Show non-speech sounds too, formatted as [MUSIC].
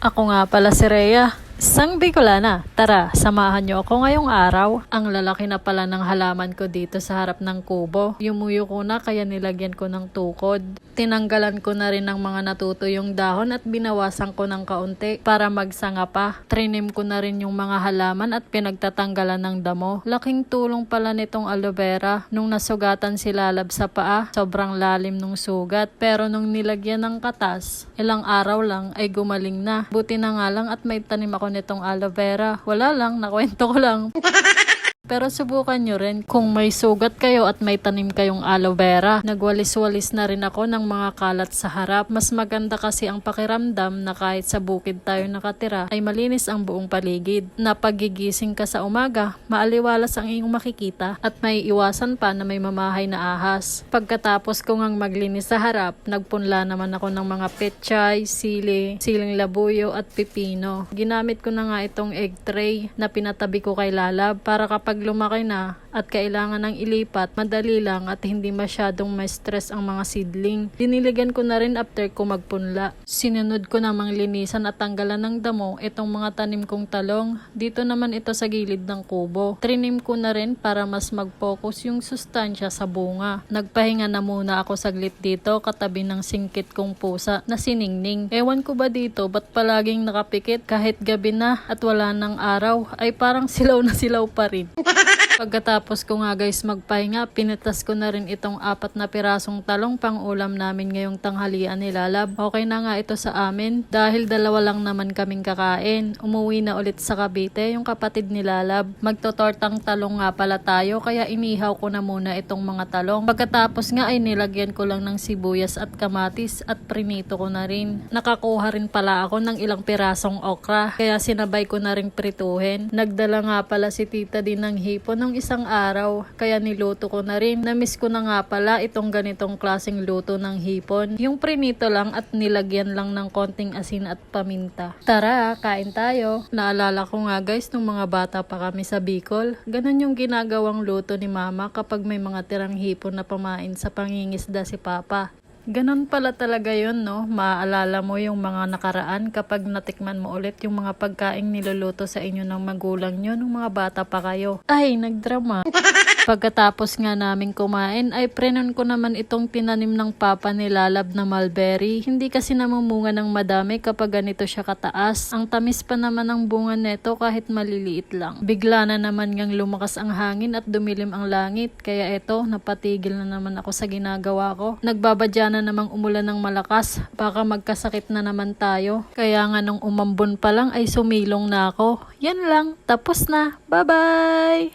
Ako nga pala si Rhea. Isang Bicolana. Tara, samahan niyo ako ngayong araw. Ang lalaki na pala ng halaman ko dito sa harap ng kubo. Yumuyo ko na kaya nilagyan ko ng tukod. Tinanggalan ko na rin ng mga natutuyong dahon at binawasan ko ng kaunti para magsanga pa. Trinim ko na rin yung mga halaman at pinagtatanggalan ng damo. Laking tulong pala nitong aloe vera. Nung nasugatan si Lalab sa paa, sobrang lalim nung sugat. Pero nung nilagyan ng katas, ilang araw lang ay gumaling na. Buti na nga lang at may tanim ako nitong aloe vera. Wala lang, nakwento ko lang. [LAUGHS] Pero subukan nyo rin kung may sugat kayo at may tanim kayong aloe vera. Nagwalis-walis na rin ako ng mga kalat sa harap. Mas maganda kasi ang pakiramdam na kahit sa bukid tayo nakatira ay malinis ang buong paligid. Na pagigising ka sa umaga, maaliwalas ang iyong makikita at may iwasan pa na may mamahay na ahas. Pagkatapos ko ngang maglinis sa harap, nagpunla naman ako ng mga petchay, sili, siling labuyo at pipino. Ginamit ko na nga itong egg tray na pinatabi ko kay Lalab para kapag lumaki na at kailangan ng ilipat, madali lang at hindi masyadong ma-stress ang mga seedling. Diniligan ko na rin after ko magpunla. Sinunod ko namang linisan at tanggalan ng damo itong mga tanim kong talong. Dito naman ito sa gilid ng kubo. Trinim ko na rin para mas mag-focus yung sustansya sa bunga. Nagpahinga na muna ako saglit dito katabi ng singkit kong pusa na siningning. Ewan ko ba dito ba't palaging nakapikit kahit gabi na at wala ng araw ay parang [LAUGHS] silaw na silaw pa rin. Pagkatapos ko nga guys magpahinga, pinitas ko na rin itong apat na pirasong talong pang ulam namin ngayong tanghalian ni Lalab. Okay na nga ito sa amin dahil dalawa lang naman kaming kakain. Umuwi na ulit sa Cavite yung kapatid ni Lalab. Magtotortang talong nga pala tayo kaya inihaw ko na muna itong mga talong. Pagkatapos nga ay nilagyan ko lang ng sibuyas at kamatis at prinito ko na rin. Nakakuha rin pala ako ng ilang pirasong okra kaya sinabay ko na rin prituhin. Nagdala nga pala si tita din ng hipon ng isang araw kaya niluto ko na rin. Namiss ko na nga pala itong ganitong klaseng luto ng hipon. Yung prinito lang at nilagyan lang ng konting asin at paminta. Tara, kain tayo. Naalala ko nga guys nung mga bata pa kami sa Bicol. Ganon yung ginagawang luto ni mama kapag may mga tirang hipon na pamain sa pangingisda si papa. Ganon pala talaga yun, no? Maaalala mo yung mga nakaraan kapag natikman mo ulit yung mga pagkaing niluluto sa inyo ng magulang nyo nung mga bata pa kayo. Ay, nagdrama. [LAUGHS] Pagkatapos nga namin kumain ay prenon ko naman itong tinanim ng papa ni Lalab na mulberry. Hindi kasi namumunga ng madami kapag ganito siya kataas. Ang tamis pa naman ng bunga neto kahit maliliit lang. Bigla na naman ngang lumakas ang hangin at dumilim ang langit. Kaya eto, napatigil na naman ako sa ginagawa ko. Nagbabadya na namang umulan ng malakas. Baka magkasakit na naman tayo. Kaya nga nung umambon pa lang ay sumilong na ako. Yan lang. Tapos na. Bye-bye!